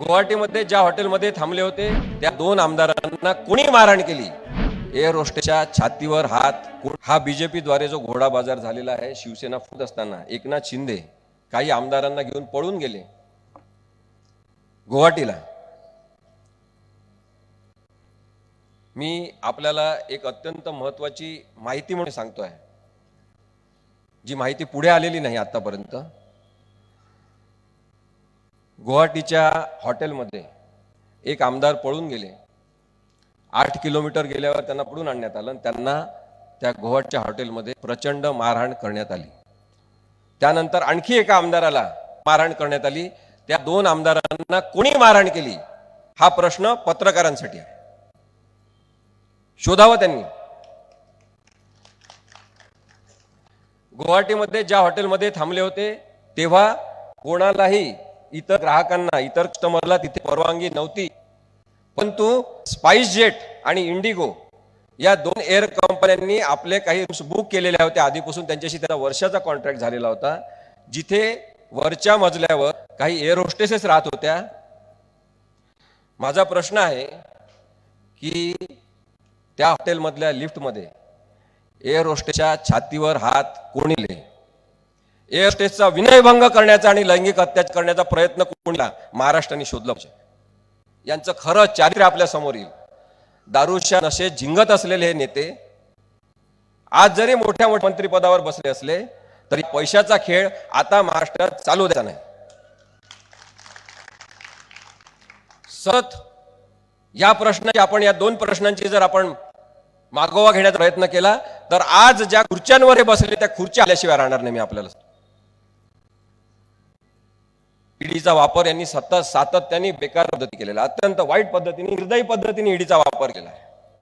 गुवाहाटीमध्ये ज्या हॉटेलमध्ये थांबले होते त्या दोन आमदारांना कोणी मारहाण केली? एअर होस्टेच्या छातीवर हात हा बीजेपीद्वारे जो घोडा बाजार झालेला आहे शिवसेना फुट असताना एकनाथ शिंदे काही आमदारांना घेऊन पळून गेले. गुवाहाटीला. मी आपल्याला एक अत्यंत महत्वाची माहिती म्हणून सांगतो आहे जी माहिती पुढे आलेली नाही आतापर्यंत. गुवाहाटीच्या हॉटेलमध्ये एक आमदार पळून गेले. आठ किलोमीटर गेल्यावर त्यांना पळून आणण्यात आलं आणि त्यांना त्या गुवाहाटीच्या हॉटेलमध्ये प्रचंड मारहाण करण्यात आली. त्यानंतर आणखी एका आमदाराला मारहाण करण्यात आली. त्या दोन आमदारांना कोणी मारहाण केली? हा प्रश्न पत्रकारांसाठी आहे. शोधावं त्यांनी. गुवाहाटीमध्ये ज्या हॉटेलमध्ये थांबले होते तेव्हा कोणालाही इतर ग्राहकांना इतर कस्टमरला तिथे परवानगी नव्हती. परंतु स्पाइस जेट आणि इंडिगो या दोन एअर कंपन्यांनी आपले काही रूम्स बुक केलेल्या होत्या. आधीपासून त्यांच्याशी त्याचा वर्षाचा कॉन्ट्रॅक्ट झालेला होता. जिथे वरच्या मजल्यावर काही एअर होस्टेसेस राहत होत्या. माझा प्रश्न आहे की त्या हॉटेलमधल्या लिफ्टमध्ये एअर होस्टेसच्या छातीवर हात कोणी एअरटेसचा विनयभंग करण्याचा आणि लैंगिक अत्याचार करण्याचा प्रयत्न कोणीला महाराष्ट्राने शोधला पाहिजे. यांचं खरं चारित्र्य आपल्यासमोर येईल. दारूच्या नशे झिंगत असलेले हे नेते आज जरी मोठ्या मोठ्या मंत्रिपदावर बसले असले तरी पैशाचा खेळ आता महाराष्ट्रात चालू द्यायचा नाही. सत या प्रश्नाची आपण या दोन प्रश्नांची जर आपण मागोवा घेण्याचा प्रयत्न केला तर आज ज्या खुर्च्यांवर हे बसले त्या खुर्च्या आल्याशिवाय राहणार नाही मी आपल्याला ईडीचा वापर यांनी सतत सातत्याने बेकार पद्धती केलेला अत्यंत वाईट पद्धतीने निर्दयी पद्धतीने ईडीचा वापर केला